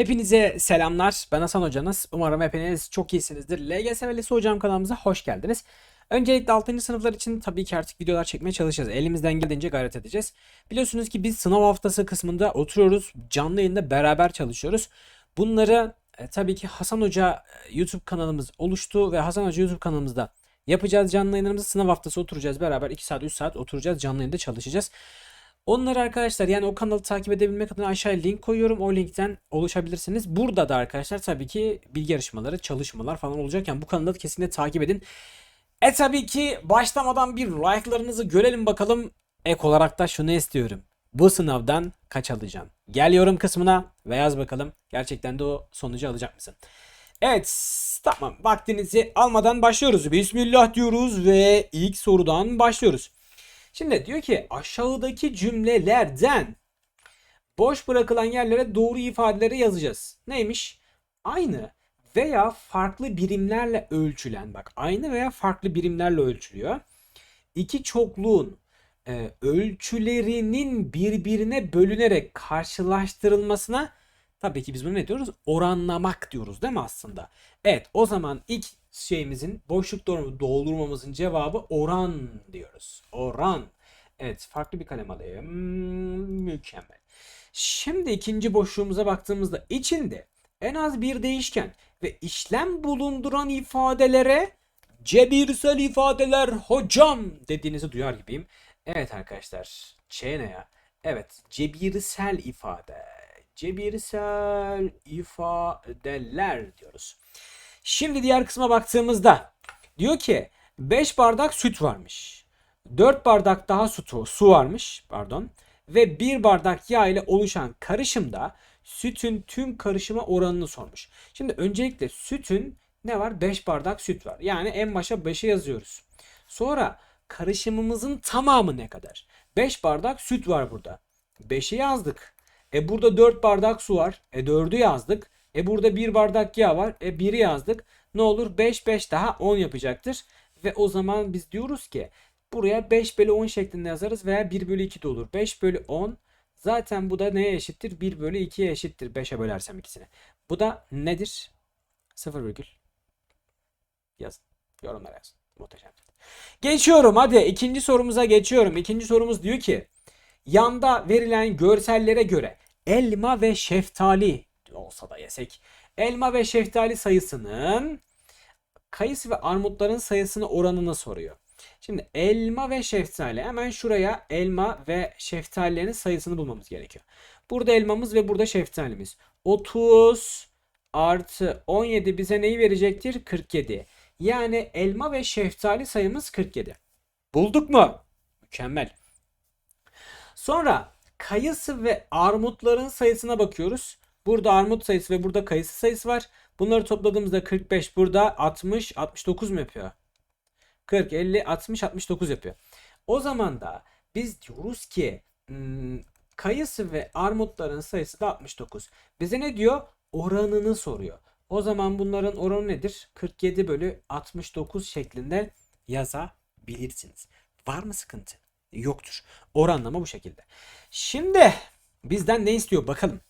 Hepinize selamlar. Ben Hasan Hocanız. Umarım hepiniz çok iyisinizdir. LGS ve Lise Hocam kanalımıza hoş geldiniz. Öncelikle 6. sınıflar için tabii ki artık videolar çekmeye çalışacağız. Elimizden geldiğince gayret edeceğiz. Biliyorsunuz ki biz sınav haftası kısmında oturuyoruz. Canlı yayında beraber çalışıyoruz. Bunları e, tabii ki Hasan Hoca e, YouTube kanalımız oluştu ve Hasan Hoca YouTube kanalımızda yapacağız canlı yayınlarımızı. Sınav haftası oturacağız beraber 2 saat 3 saat oturacağız canlı yayında çalışacağız. Onları arkadaşlar yani o kanalı takip edebilmek adına aşağıya link koyuyorum. O linkten ulaşabilirsiniz. Burada da arkadaşlar tabii ki bilgi yarışmaları, çalışmalar falan olacakken bu kanalı kesinlikle takip edin. E tabii ki başlamadan bir like'larınızı görelim bakalım. Ek olarak da şunu istiyorum. Bu sınavdan kaç alacaksın? Gel yorum kısmına ve yaz bakalım. Gerçekten de o sonucu alacak mısın? Evet tamam vaktinizi almadan başlıyoruz. Bismillah diyoruz ve ilk sorudan başlıyoruz. Şimdi diyor ki aşağıdaki cümlelerden boş bırakılan yerlere doğru ifadeleri yazacağız. Neymiş? Aynı veya farklı birimlerle ölçülen bak aynı veya farklı birimlerle ölçülüyor. İki çokluğun e, ölçülerinin birbirine bölünerek karşılaştırılmasına tabii ki biz bunu ne diyoruz? Oranlamak diyoruz değil mi aslında? Evet o zaman ilk şeyimizin boşluk doldurmamızın cevabı oran diyoruz. Oran. Evet farklı bir kalem alayım. Mükemmel. Şimdi ikinci boşluğumuza baktığımızda içinde en az bir değişken ve işlem bulunduran ifadelere cebirsel ifadeler hocam dediğinizi duyar gibiyim. Evet arkadaşlar. Ç ne ya? Evet cebirsel ifade. Cebirsel ifadeler diyoruz. Şimdi diğer kısma baktığımızda diyor ki 5 bardak süt varmış. 4 bardak daha su, su varmış pardon ve 1 bardak yağ ile oluşan karışımda sütün tüm karışıma oranını sormuş. Şimdi öncelikle sütün ne var? 5 bardak süt var. Yani en başa 5'e yazıyoruz. Sonra karışımımızın tamamı ne kadar? 5 bardak süt var burada. 5'i yazdık. E burada 4 bardak su var. E 4'ü yazdık. E burada 1 bardak yağ var. E 1'i yazdık. Ne olur? 5 5 daha 10 yapacaktır. Ve o zaman biz diyoruz ki buraya 5 bölü 10 şeklinde yazarız veya 1 bölü 2 de olur. 5 bölü 10 zaten bu da neye eşittir? 1 bölü 2'ye eşittir 5'e bölersem ikisini. Bu da nedir? 0 virgül. Yazın. Yorumlara yazın. Muhteşem. Geçiyorum hadi ikinci sorumuza geçiyorum. İkinci sorumuz diyor ki yanda verilen görsellere göre elma ve şeftali olsa da yesek elma ve şeftali sayısının kayısı ve armutların sayısını oranını soruyor. Şimdi elma ve şeftali hemen şuraya elma ve şeftalilerin sayısını bulmamız gerekiyor. Burada elmamız ve burada şeftalimiz. 30 artı 17 bize neyi verecektir? 47. Yani elma ve şeftali sayımız 47. Bulduk mu? Mükemmel. Sonra kayısı ve armutların sayısına bakıyoruz. Burada armut sayısı ve burada kayısı sayısı var. Bunları topladığımızda 45 burada 60 69 mu yapıyor? 40 50 60 69 yapıyor. O zaman da biz diyoruz ki hmm, kayısı ve armutların sayısı da 69. Bize ne diyor? Oranını soruyor. O zaman bunların oranı nedir? 47 bölü 69 şeklinde yazabilirsiniz. Var mı sıkıntı? Yoktur. Oranlama bu şekilde. Şimdi bizden ne istiyor bakalım.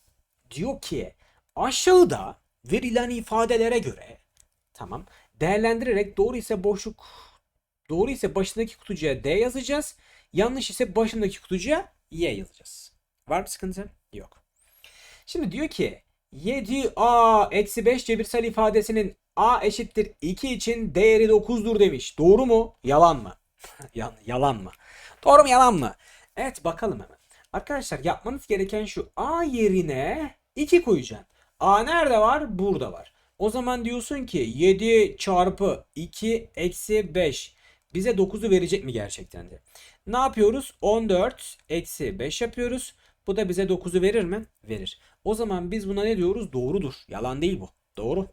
Diyor ki aşağıda verilen ifadelere göre tamam değerlendirerek doğru ise boşluk doğru ise başındaki kutucuğa D yazacağız. Yanlış ise başındaki kutucuğa Y yazacağız. Var mı sıkıntı? Yok. Şimdi diyor ki 7a eksi 5 cebirsel ifadesinin a eşittir 2 için değeri 9'dur demiş. Doğru mu? Yalan mı? Yalan mı? Doğru mu yalan mı? Evet bakalım hemen. Arkadaşlar yapmanız gereken şu. A yerine 2 koyacaksın. A nerede var? Burada var. O zaman diyorsun ki 7 çarpı 2 eksi 5 bize 9'u verecek mi gerçekten de? Ne yapıyoruz? 14 eksi 5 yapıyoruz. Bu da bize 9'u verir mi? Verir. O zaman biz buna ne diyoruz? Doğrudur. Yalan değil bu. Doğru.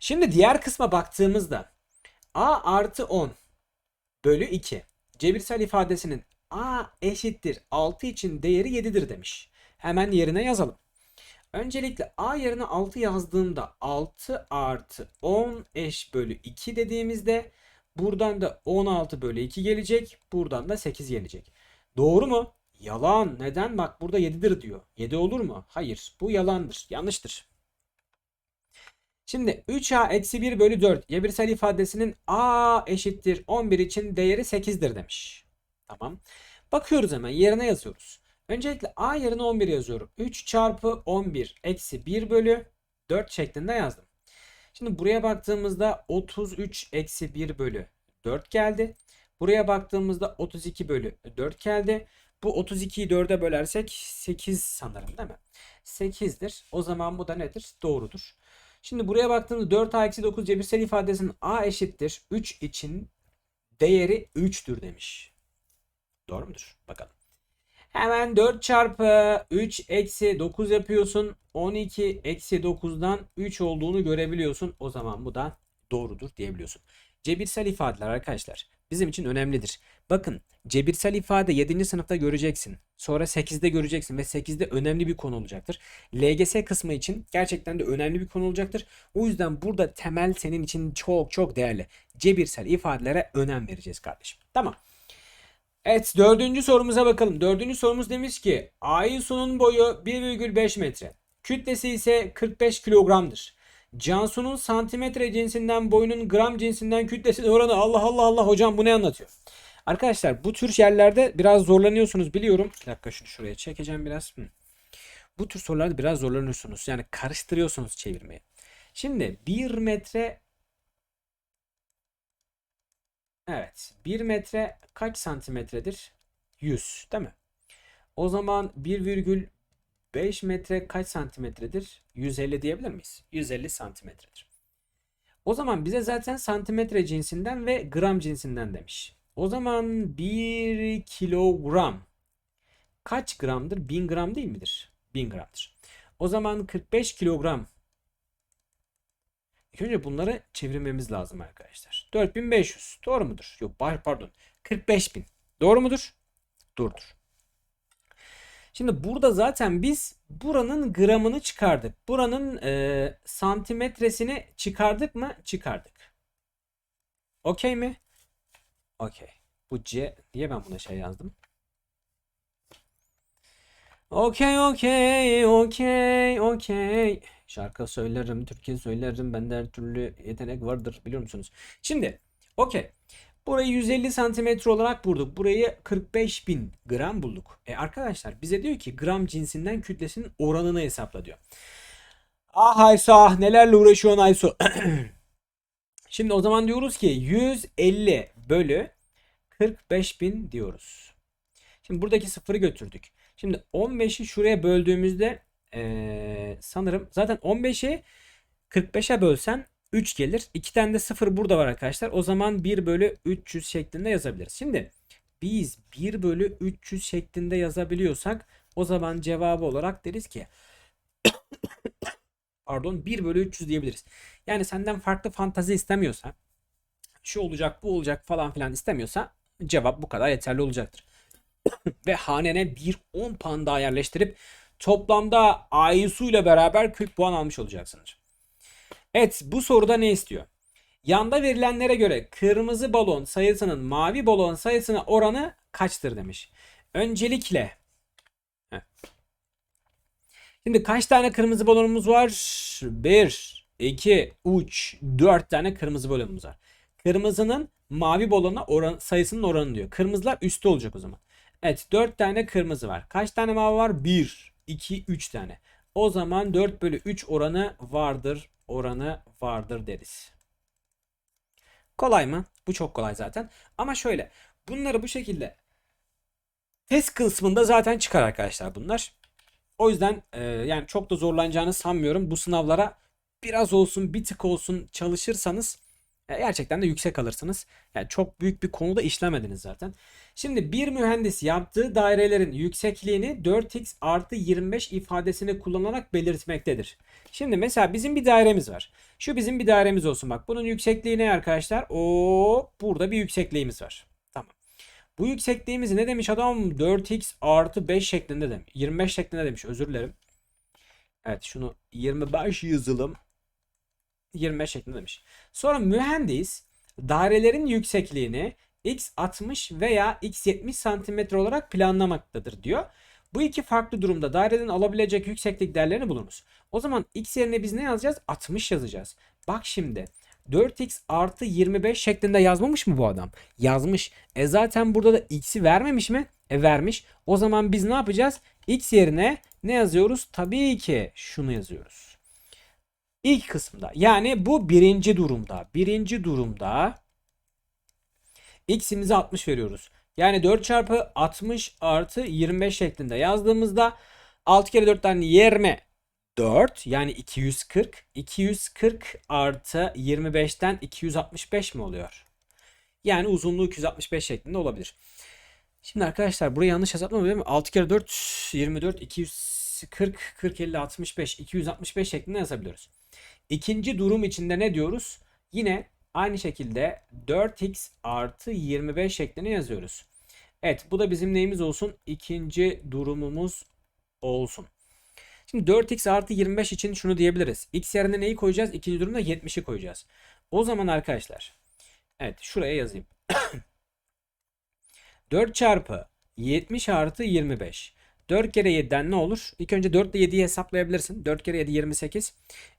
Şimdi diğer kısma baktığımızda a artı 10 bölü 2 cebirsel ifadesinin a eşittir 6 için değeri 7'dir demiş. Hemen yerine yazalım. Öncelikle a yerine 6 yazdığımda 6 artı 10 eş bölü 2 dediğimizde buradan da 16 bölü 2 gelecek. Buradan da 8 gelecek. Doğru mu? Yalan. Neden? Bak burada 7'dir diyor. 7 olur mu? Hayır. Bu yalandır. Yanlıştır. Şimdi 3a eksi 1 bölü 4 cebirsel ifadesinin a eşittir 11 için değeri 8'dir demiş. Tamam. Bakıyoruz hemen yerine yazıyoruz. Öncelikle a yerine 11 yazıyorum. 3 çarpı 11 eksi 1 bölü 4 şeklinde yazdım. Şimdi buraya baktığımızda 33 eksi 1 bölü 4 geldi. Buraya baktığımızda 32 bölü 4 geldi. Bu 32'yi 4'e bölersek 8 sanırım değil mi? 8'dir. O zaman bu da nedir? Doğrudur. Şimdi buraya baktığımızda 4a eksi 9 cebirsel ifadesinin a eşittir 3 için değeri 3'tür demiş. Doğru mudur? Bakalım. Hemen 4 çarpı 3 eksi 9 yapıyorsun. 12 eksi 9'dan 3 olduğunu görebiliyorsun. O zaman bu da doğrudur diyebiliyorsun. Cebirsel ifadeler arkadaşlar bizim için önemlidir. Bakın cebirsel ifade 7. sınıfta göreceksin. Sonra 8'de göreceksin ve 8'de önemli bir konu olacaktır. LGS kısmı için gerçekten de önemli bir konu olacaktır. O yüzden burada temel senin için çok çok değerli. Cebirsel ifadelere önem vereceğiz kardeşim. Tamam. Evet dördüncü sorumuza bakalım. Dördüncü sorumuz demiş ki Aysu'nun boyu 1,5 metre. Kütlesi ise 45 kilogramdır. Cansu'nun santimetre cinsinden boyunun gram cinsinden kütlesi oranı Allah Allah Allah hocam bu ne anlatıyor? Arkadaşlar bu tür yerlerde biraz zorlanıyorsunuz biliyorum. Bir dakika şunu şuraya çekeceğim biraz. Hı. Bu tür sorularda biraz zorlanıyorsunuz. Yani karıştırıyorsunuz çevirmeyi. Şimdi 1 metre Evet. 1 metre kaç santimetredir? 100 değil mi? O zaman 1,5 metre kaç santimetredir? 150 diyebilir miyiz? 150 santimetredir. O zaman bize zaten santimetre cinsinden ve gram cinsinden demiş. O zaman 1 kilogram kaç gramdır? 1000 gram değil midir? 1000 gramdır. O zaman 45 kilogram İlk önce bunları çevirmemiz lazım arkadaşlar. 4500 doğru mudur? Yok pardon 45000 doğru mudur? Doğrudur. Şimdi burada zaten biz buranın gramını çıkardık. Buranın e, santimetresini çıkardık mı? Çıkardık. Okey mi? Okey. Bu C diye ben buna şey yazdım. Okey okey okey okey. Şarkı söylerim, Türkiye söylerim. Bende her türlü yetenek vardır biliyor musunuz? Şimdi okey. Burayı 150 santimetre olarak bulduk. Burayı 45 bin gram bulduk. E arkadaşlar bize diyor ki gram cinsinden kütlesinin oranını hesapla diyor. Ah Aysu ah nelerle uğraşıyorsun Aysu. Şimdi o zaman diyoruz ki 150 bölü 45 bin diyoruz. Şimdi buradaki sıfırı götürdük. Şimdi 15'i şuraya böldüğümüzde ee, sanırım zaten 15'i 45'e bölsen 3 gelir. 2 tane de 0 burada var arkadaşlar. O zaman 1 bölü 300 şeklinde yazabiliriz. Şimdi biz 1 bölü 300 şeklinde yazabiliyorsak o zaman cevabı olarak deriz ki pardon 1 bölü 300 diyebiliriz. Yani senden farklı fantazi istemiyorsa şu olacak bu olacak falan filan istemiyorsa cevap bu kadar yeterli olacaktır. Ve hanene bir 10 puan daha yerleştirip toplamda Aysu ile beraber 40 puan almış olacaksınız. Evet bu soruda ne istiyor? Yanda verilenlere göre kırmızı balon sayısının mavi balon sayısına oranı kaçtır demiş. Öncelikle. Şimdi kaç tane kırmızı balonumuz var? 1, 2, 3, 4 tane kırmızı balonumuz var. Kırmızının mavi balona oran, sayısının oranı diyor. Kırmızılar üstte olacak o zaman. Evet 4 tane kırmızı var. Kaç tane mavi var? 1, 2, 3 tane. O zaman 4 bölü 3 oranı vardır. Oranı vardır deriz. Kolay mı? Bu çok kolay zaten. Ama şöyle. Bunları bu şekilde test kısmında zaten çıkar arkadaşlar bunlar. O yüzden e, yani çok da zorlanacağını sanmıyorum. Bu sınavlara biraz olsun bir tık olsun çalışırsanız gerçekten de yüksek alırsınız. Yani çok büyük bir konuda işlemediniz zaten. Şimdi bir mühendis yaptığı dairelerin yüksekliğini 4x artı 25 ifadesini kullanarak belirtmektedir. Şimdi mesela bizim bir dairemiz var. Şu bizim bir dairemiz olsun bak. Bunun yüksekliği ne arkadaşlar? O burada bir yüksekliğimiz var. Tamam. Bu yüksekliğimiz ne demiş adam? 4x artı 5 şeklinde demiş. 25 şeklinde demiş. Özür dilerim. Evet şunu 25 yazalım. 25 şeklinde demiş. Sonra mühendis dairelerin yüksekliğini x 60 veya x 70 santimetre olarak planlamaktadır diyor. Bu iki farklı durumda daireden alabilecek yükseklik değerlerini bulunuz. O zaman x yerine biz ne yazacağız? 60 yazacağız. Bak şimdi 4x artı 25 şeklinde yazmamış mı bu adam? Yazmış. E zaten burada da x'i vermemiş mi? E vermiş. O zaman biz ne yapacağız? x yerine ne yazıyoruz? Tabii ki şunu yazıyoruz. İlk kısımda yani bu birinci durumda. Birinci durumda x'imize 60 veriyoruz. Yani 4 çarpı 60 artı 25 şeklinde yazdığımızda 6 kere 4'ten 20 4 yani 240. 240 artı 25'ten 265 mi oluyor? Yani uzunluğu 265 şeklinde olabilir. Şimdi arkadaşlar burayı yanlış hesaplamadım değil mi? 6 kere 4 24 240 40 50 65 265 şeklinde yazabiliyoruz. İkinci durum içinde ne diyoruz? Yine aynı şekilde 4x artı 25 şeklinde yazıyoruz. Evet bu da bizim neyimiz olsun? İkinci durumumuz olsun. Şimdi 4x artı 25 için şunu diyebiliriz. x yerine neyi koyacağız? İkinci durumda 70'i koyacağız. O zaman arkadaşlar. Evet şuraya yazayım. 4 çarpı 70 artı 25. 4 kere 7'den ne olur? İlk önce 4 ile 7'yi hesaplayabilirsin. 4 kere 7 28.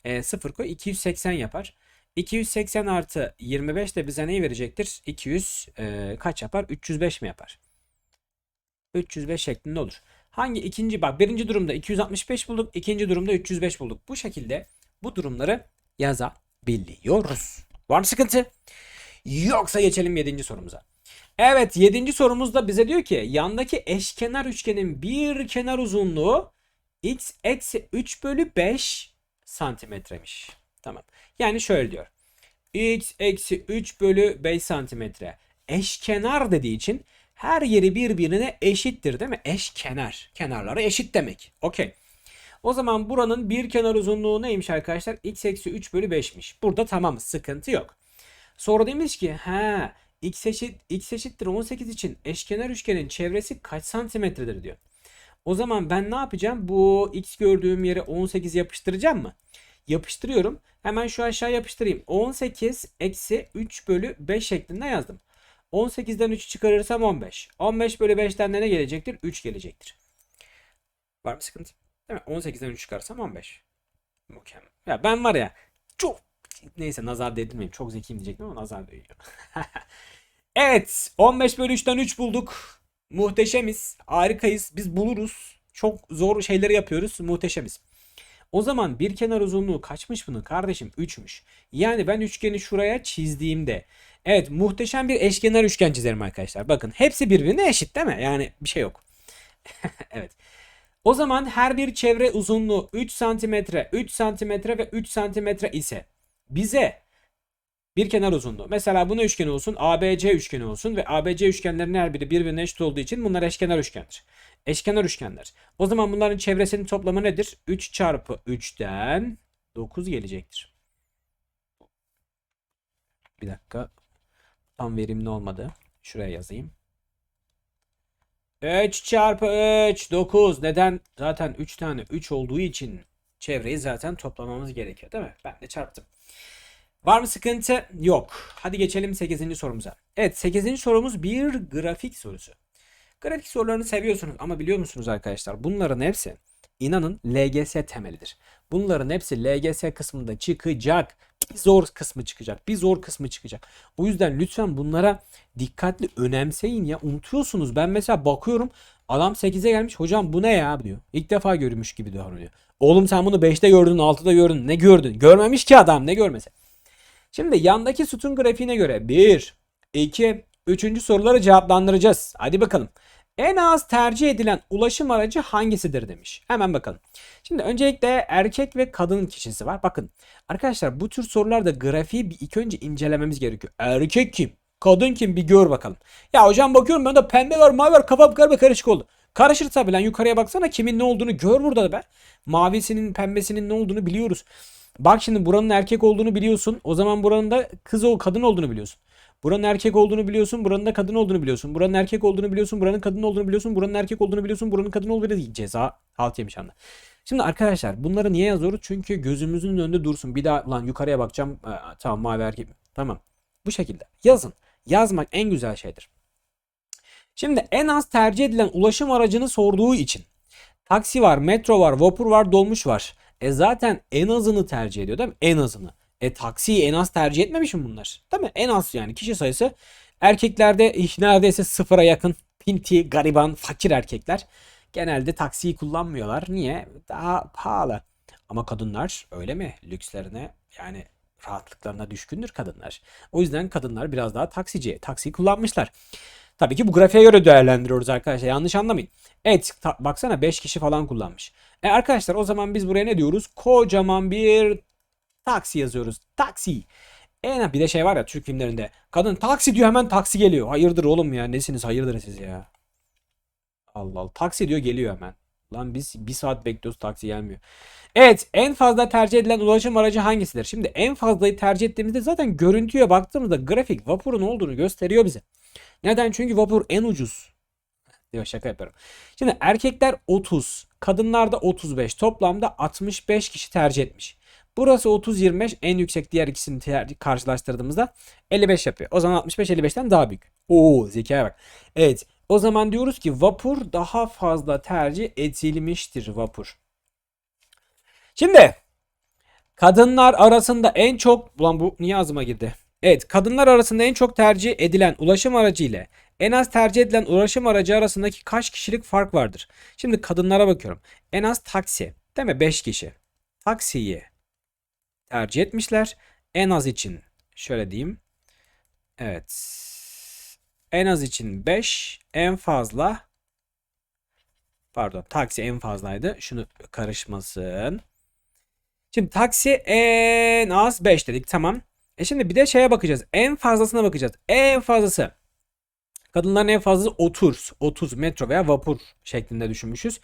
E, 0 koy. 280 yapar. 280 artı 25 de bize neyi verecektir? 200 e, kaç yapar? 305 mi yapar? 305 şeklinde olur. Hangi ikinci bak birinci durumda 265 bulduk. ikinci durumda 305 bulduk. Bu şekilde bu durumları yazabiliyoruz. Var mı sıkıntı? Yoksa geçelim 7. sorumuza. Evet 7. sorumuzda bize diyor ki yandaki eşkenar üçgenin bir kenar uzunluğu x eksi 3 bölü 5 santimetremiş. Tamam. Yani şöyle diyor. x eksi 3 bölü 5 santimetre. Eşkenar dediği için her yeri birbirine eşittir değil mi? Eşkenar. Kenarları eşit demek. Okey. O zaman buranın bir kenar uzunluğu neymiş arkadaşlar? x eksi 3 bölü 5'miş. Burada tamam sıkıntı yok. Sonra demiş ki ha x eşit x eşittir 18 için eşkenar üçgenin çevresi kaç santimetredir diyor. O zaman ben ne yapacağım? Bu x gördüğüm yere 18 yapıştıracağım mı? Yapıştırıyorum. Hemen şu aşağı yapıştırayım. 18 eksi 3 bölü 5 şeklinde yazdım. 18'den 3 çıkarırsam 15. 15 bölü 5'ten de ne gelecektir? 3 gelecektir. Var mı sıkıntı? Değil mi? 18'den 3 çıkarsam 15. Mükemmel. Ya ben var ya çok neyse nazar değdirmeyeyim. Çok zekiyim diyecektim ama nazar değiyor. evet 15 bölü 3'ten 3 bulduk. Muhteşemiz. Harikayız. Biz buluruz. Çok zor şeyleri yapıyoruz. Muhteşemiz. O zaman bir kenar uzunluğu kaçmış bunun kardeşim? 3'müş. Yani ben üçgeni şuraya çizdiğimde evet muhteşem bir eşkenar üçgen çizerim arkadaşlar. Bakın hepsi birbirine eşit değil mi? Yani bir şey yok. evet. O zaman her bir çevre uzunluğu 3 santimetre, 3 santimetre ve 3 santimetre ise bize bir kenar uzunluğu. Mesela buna üçgen olsun, ABC üçgeni olsun ve ABC üçgenlerin her biri birbirine eşit olduğu için bunlar eşkenar üçgendir. Eşkenar üçgenler. O zaman bunların çevresinin toplamı nedir? 3 çarpı 3'ten 9 gelecektir. Bir dakika. Tam verimli olmadı. Şuraya yazayım. 3 çarpı 3 9. Neden? Zaten 3 tane 3 olduğu için çevreyi zaten toplamamız gerekiyor değil mi? Ben de çarptım. Var mı sıkıntı? Yok. Hadi geçelim 8. sorumuza. Evet 8. sorumuz bir grafik sorusu. Grafik sorularını seviyorsunuz ama biliyor musunuz arkadaşlar bunların hepsi inanın LGS temelidir. Bunların hepsi LGS kısmında çıkacak. Bir zor kısmı çıkacak. Bir zor kısmı çıkacak. O yüzden lütfen bunlara dikkatli önemseyin ya. Unutuyorsunuz. Ben mesela bakıyorum adam 8'e gelmiş. Hocam bu ne ya diyor. İlk defa görmüş gibi davranıyor. Oğlum sen bunu 5'te gördün 6'da gördün. Ne gördün? Görmemiş ki adam ne görmesi. Şimdi yandaki sütun grafiğine göre 1, 2, 3. soruları cevaplandıracağız. Hadi bakalım. En az tercih edilen ulaşım aracı hangisidir demiş. Hemen bakalım. Şimdi öncelikle erkek ve kadın kişisi var. Bakın arkadaşlar bu tür sorularda grafiği bir ilk önce incelememiz gerekiyor. Erkek kim? Kadın kim? Bir gör bakalım. Ya hocam bakıyorum ben de pembe var mavi var kafam karma karışık oldu. Karışır tabi lan yukarıya baksana kimin ne olduğunu gör burada da be. Mavisinin pembesinin ne olduğunu biliyoruz. Bak şimdi buranın erkek olduğunu biliyorsun. O zaman buranın da kız o kadın olduğunu biliyorsun. Buranın erkek olduğunu biliyorsun. Buranın da kadın olduğunu biliyorsun. Buranın erkek olduğunu biliyorsun. Buranın kadın olduğunu biliyorsun. Buranın erkek olduğunu biliyorsun. Buranın kadın olduğunu biliyorsun. Ceza halt yemiş anda. Şimdi arkadaşlar bunları niye yazıyoruz? Çünkü gözümüzün önünde dursun. Bir daha lan yukarıya bakacağım. Ee, tamam mavi erkek. Tamam. Bu şekilde. Yazın. Yazmak en güzel şeydir. Şimdi en az tercih edilen ulaşım aracını sorduğu için taksi var, metro var, vapur var, dolmuş var. E zaten en azını tercih ediyor değil mi? En azını. E taksiyi en az tercih etmemiş mi bunlar? Değil mi? En az yani kişi sayısı. Erkeklerde neredeyse sıfıra yakın pinti, gariban, fakir erkekler genelde taksiyi kullanmıyorlar. Niye? Daha pahalı. Ama kadınlar öyle mi? Lükslerine yani rahatlıklarına düşkündür kadınlar. O yüzden kadınlar biraz daha taksici, taksi kullanmışlar. Tabii ki bu grafiğe göre değerlendiriyoruz arkadaşlar. Yanlış anlamayın. Evet baksana 5 kişi falan kullanmış. E arkadaşlar o zaman biz buraya ne diyoruz? Kocaman bir taksi yazıyoruz. Taksi. En bir de şey var ya Türk filmlerinde. Kadın taksi diyor hemen taksi geliyor. Hayırdır oğlum ya nesiniz hayırdır siz ya. Allah Allah. Taksi diyor geliyor hemen. Lan biz bir saat bekliyoruz taksi gelmiyor. Evet en fazla tercih edilen ulaşım aracı hangisidir? Şimdi en fazlayı tercih ettiğimizde zaten görüntüye baktığımızda grafik vapurun olduğunu gösteriyor bize. Neden? Çünkü vapur en ucuz. Diyor şaka yapıyorum. Şimdi erkekler 30, kadınlar da 35. Toplamda 65 kişi tercih etmiş. Burası 30-25 en yüksek diğer ikisini karşılaştırdığımızda 55 yapıyor. O zaman 65 55'ten daha büyük. Oo zekaya bak. Evet o zaman diyoruz ki vapur daha fazla tercih edilmiştir vapur. Şimdi kadınlar arasında en çok ulan bu niye ağzıma girdi? Evet kadınlar arasında en çok tercih edilen ulaşım aracı ile en az tercih edilen ulaşım aracı arasındaki kaç kişilik fark vardır? Şimdi kadınlara bakıyorum. En az taksi değil mi? 5 kişi. Taksiyi tercih etmişler. En az için şöyle diyeyim. Evet. En az için 5, en fazla pardon taksi en fazlaydı. Şunu karışmasın. Şimdi taksi en az 5 dedik tamam. E şimdi bir de şeye bakacağız. En fazlasına bakacağız. En fazlası. Kadınların en fazlası 30. 30 metro veya vapur şeklinde düşünmüşüz.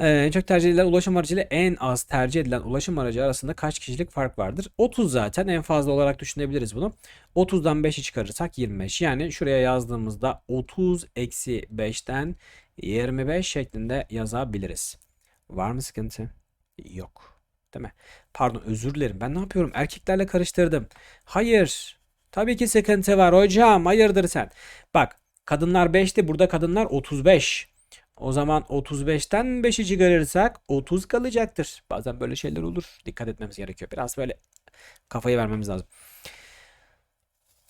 Ee, en çok tercih edilen ulaşım aracı ile en az tercih edilen ulaşım aracı arasında kaç kişilik fark vardır? 30 zaten en fazla olarak düşünebiliriz bunu. 30'dan 5'i çıkarırsak 25. Yani şuraya yazdığımızda 30 eksi 5'ten 25 şeklinde yazabiliriz. Var mı sıkıntı? Yok. Değil mi? Pardon özür dilerim. Ben ne yapıyorum? Erkeklerle karıştırdım. Hayır. Tabii ki sıkıntı var hocam. Hayırdır sen? Bak kadınlar 5'ti. Burada kadınlar 35. O zaman 35'ten 5'i çıkarırsak 30 kalacaktır. Bazen böyle şeyler olur. Dikkat etmemiz gerekiyor. Biraz böyle kafayı vermemiz lazım.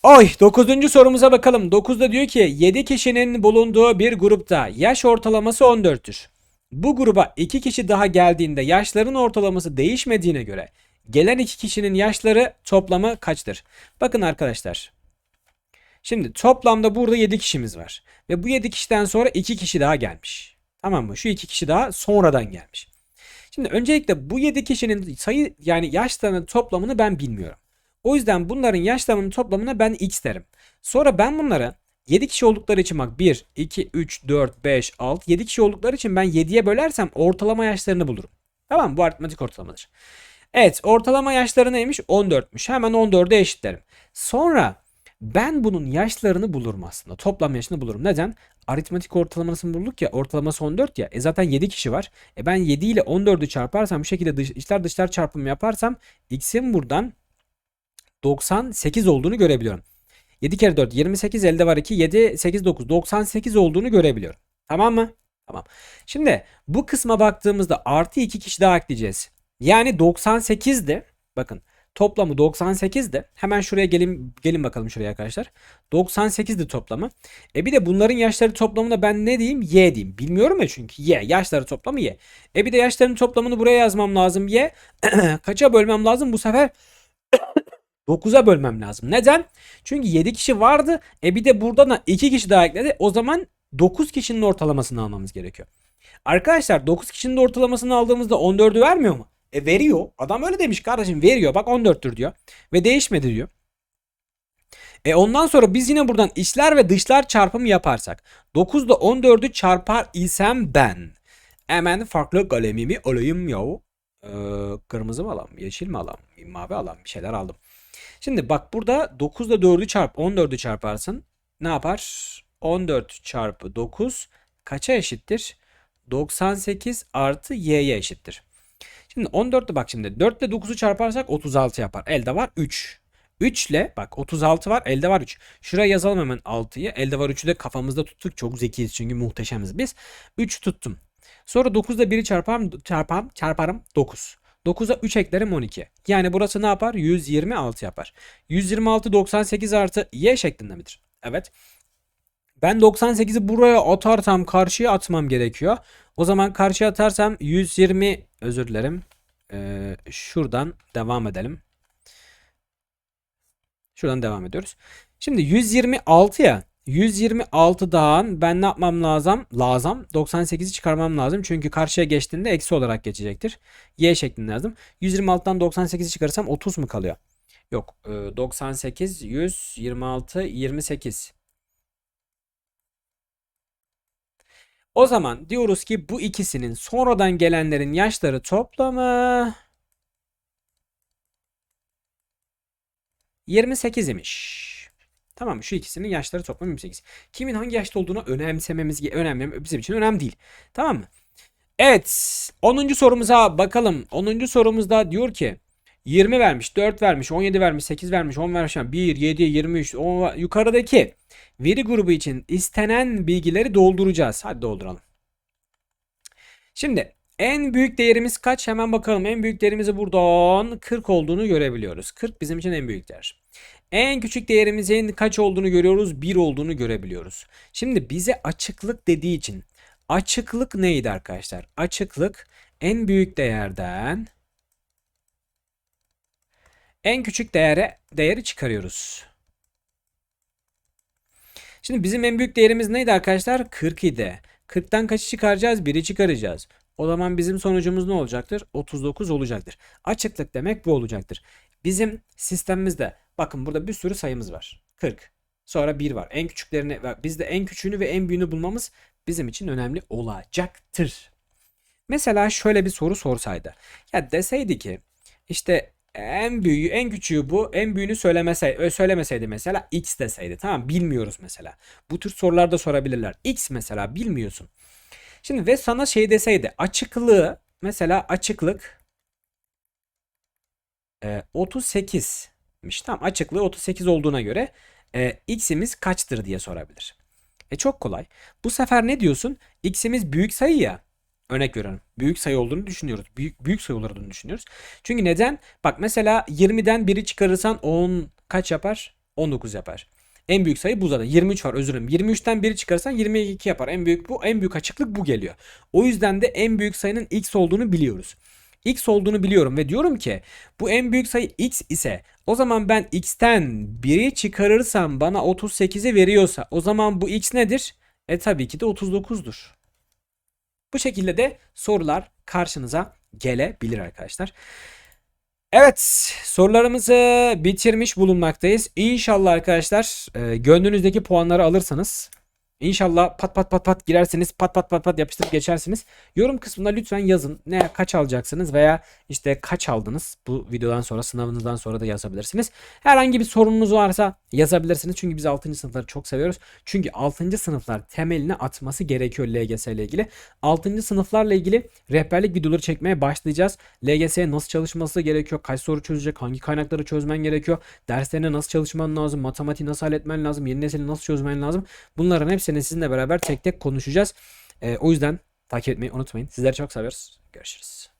Oy 9. sorumuza bakalım. 9'da diyor ki 7 kişinin bulunduğu bir grupta yaş ortalaması 14'tür. Bu gruba 2 kişi daha geldiğinde yaşların ortalaması değişmediğine göre gelen 2 kişinin yaşları toplamı kaçtır? Bakın arkadaşlar. Şimdi toplamda burada 7 kişimiz var. Ve bu 7 kişiden sonra 2 kişi daha gelmiş. Tamam mı? Şu 2 kişi daha sonradan gelmiş. Şimdi öncelikle bu 7 kişinin sayı yani yaşlarının toplamını ben bilmiyorum. O yüzden bunların yaşlarının toplamına ben x derim. Sonra ben bunları 7 kişi oldukları için bak 1, 2, 3, 4, 5, 6, 7 kişi oldukları için ben 7'ye bölersem ortalama yaşlarını bulurum. Tamam? Bu aritmetik ortalamadır. Evet ortalama yaşları neymiş? 14'müş. Hemen 14'e eşitlerim. Sonra ben bunun yaşlarını bulurum aslında. Toplam yaşını bulurum. Neden? Aritmetik ortalamasını bulduk ya. Ortalaması 14 ya. E zaten 7 kişi var. E ben 7 ile 14'ü çarparsam bu şekilde dış, içler dışlar çarpımı yaparsam x'in buradan 98 olduğunu görebiliyorum. 7 kere 4 28 elde var 2 7 8 9 98 olduğunu görebiliyorum. Tamam mı? Tamam. Şimdi bu kısma baktığımızda artı 2 kişi daha ekleyeceğiz. Yani 98'di. Bakın toplamı 98'di. Hemen şuraya gelin gelin bakalım şuraya arkadaşlar. 98'di toplamı. E bir de bunların yaşları toplamına ben ne diyeyim? Y diyeyim. Bilmiyorum ya çünkü Y. Yaşları toplamı Y. E bir de yaşların toplamını buraya yazmam lazım. Y. Kaça bölmem lazım? Bu sefer 9'a bölmem lazım. Neden? Çünkü 7 kişi vardı. E bir de buradan da 2 kişi daha ekledi. O zaman 9 kişinin ortalamasını almamız gerekiyor. Arkadaşlar 9 kişinin ortalamasını aldığımızda 14'ü vermiyor mu? E veriyor. Adam öyle demiş kardeşim veriyor. Bak 14'tür diyor. Ve değişmedi diyor. E ondan sonra biz yine buradan içler ve dışlar çarpımı yaparsak 9 ile 14'ü çarpar isem ben hemen farklı kalemimi alayım yahu. Ee, kırmızı mı alalım, yeşil mi alalım, mavi alalım bir şeyler aldım. Şimdi bak burada 9 ile 4'ü çarp 14'ü çarparsın. Ne yapar? 14 çarpı 9 kaça eşittir? 98 artı y'ye eşittir. Şimdi 14'te bak şimdi 4 ile 9'u çarparsak 36 yapar. Elde var 3. 3 ile bak 36 var elde var 3. Şuraya yazalım hemen 6'yı. Elde var 3'ü de kafamızda tuttuk. Çok zekiyiz çünkü muhteşemiz biz. 3 tuttum. Sonra 9'da 1'i çarparım, çarparım, çarparım 9. 9'a 3 eklerim 12. Yani burası ne yapar? 126 yapar. 126 98 artı y şeklinde midir? Evet. Ben 98'i buraya atarsam karşıya atmam gerekiyor. O zaman karşıya atarsam 120 özür dilerim. Ee, şuradan devam edelim. Şuradan devam ediyoruz. Şimdi 126 ya. 126'dan ben ne yapmam lazım? Lazım. 98'i çıkarmam lazım. Çünkü karşıya geçtiğinde eksi olarak geçecektir. Y şeklinde yazdım. 126'dan 98'i çıkarırsam 30 mu kalıyor? Yok. e, 98, 126, 28. O zaman diyoruz ki bu ikisinin sonradan gelenlerin yaşları toplamı 28 imiş. Tamam şu ikisinin yaşları toplamı 28. Kimin hangi yaşta olduğunu önemsememiz önemli bizim için önemli değil. Tamam mı? Evet 10. sorumuza bakalım. 10. sorumuzda diyor ki 20 vermiş, 4 vermiş, 17 vermiş, 8 vermiş, 10 vermiş. Yani 1, 7, 23, 10 va- yukarıdaki veri grubu için istenen bilgileri dolduracağız. Hadi dolduralım. Şimdi en büyük değerimiz kaç? Hemen bakalım. En büyük değerimizi buradan 40 olduğunu görebiliyoruz. 40 bizim için en büyük değer. En küçük değerimizin kaç olduğunu görüyoruz? 1 olduğunu görebiliyoruz. Şimdi bize açıklık dediği için açıklık neydi arkadaşlar? Açıklık en büyük değerden en küçük değere değeri çıkarıyoruz. Şimdi bizim en büyük değerimiz neydi arkadaşlar? 40 idi. 40'tan kaçı çıkaracağız? 1'i çıkaracağız. O zaman bizim sonucumuz ne olacaktır? 39 olacaktır. Açıklık demek bu olacaktır. Bizim sistemimizde bakın burada bir sürü sayımız var. 40. Sonra 1 var. En küçüklerini bizde en küçüğünü ve en büyüğünü bulmamız bizim için önemli olacaktır. Mesela şöyle bir soru sorsaydı. Ya deseydi ki işte en büyüğü, en küçüğü bu, en büyüğünü söylemeseydi, söylemeseydi mesela x deseydi. Tamam bilmiyoruz mesela. Bu tür sorular da sorabilirler. X mesela bilmiyorsun. Şimdi ve sana şey deseydi açıklığı mesela açıklık e, 38'miş. Tamam açıklığı 38 olduğuna göre e, x'imiz kaçtır diye sorabilir. E çok kolay. Bu sefer ne diyorsun? X'imiz büyük sayı ya. Örnek veriyorum. Büyük sayı olduğunu düşünüyoruz. Büyük büyük sayı olduğunu düşünüyoruz. Çünkü neden? Bak mesela 20'den 1'i çıkarırsan 10 kaç yapar? 19 yapar. En büyük sayı bu zaten. 23 var özür dilerim. 23'ten 1'i çıkarırsan 22 yapar. En büyük bu. En büyük açıklık bu geliyor. O yüzden de en büyük sayının x olduğunu biliyoruz. X olduğunu biliyorum ve diyorum ki bu en büyük sayı x ise o zaman ben x'ten 1'i çıkarırsam bana 38'i veriyorsa o zaman bu x nedir? E tabii ki de 39'dur. Bu şekilde de sorular karşınıza gelebilir arkadaşlar. Evet sorularımızı bitirmiş bulunmaktayız. İnşallah arkadaşlar e, gönlünüzdeki puanları alırsanız İnşallah pat pat pat pat girersiniz pat pat pat pat yapıştırıp geçersiniz. Yorum kısmına lütfen yazın ne kaç alacaksınız veya işte kaç aldınız bu videodan sonra sınavınızdan sonra da yazabilirsiniz. Herhangi bir sorununuz varsa yazabilirsiniz çünkü biz 6. sınıfları çok seviyoruz. Çünkü 6. sınıflar temelini atması gerekiyor LGS ile ilgili. 6. sınıflarla ilgili rehberlik videoları çekmeye başlayacağız. LGS'ye nasıl çalışması gerekiyor? Kaç soru çözecek? Hangi kaynakları çözmen gerekiyor? Derslerine nasıl çalışman lazım? Matematiği nasıl halletmen lazım? Yeni nesili nasıl çözmen lazım? Bunların hepsini sizinle beraber tek tek konuşacağız. Ee, o yüzden takip etmeyi unutmayın. Sizleri çok seviyoruz. Görüşürüz.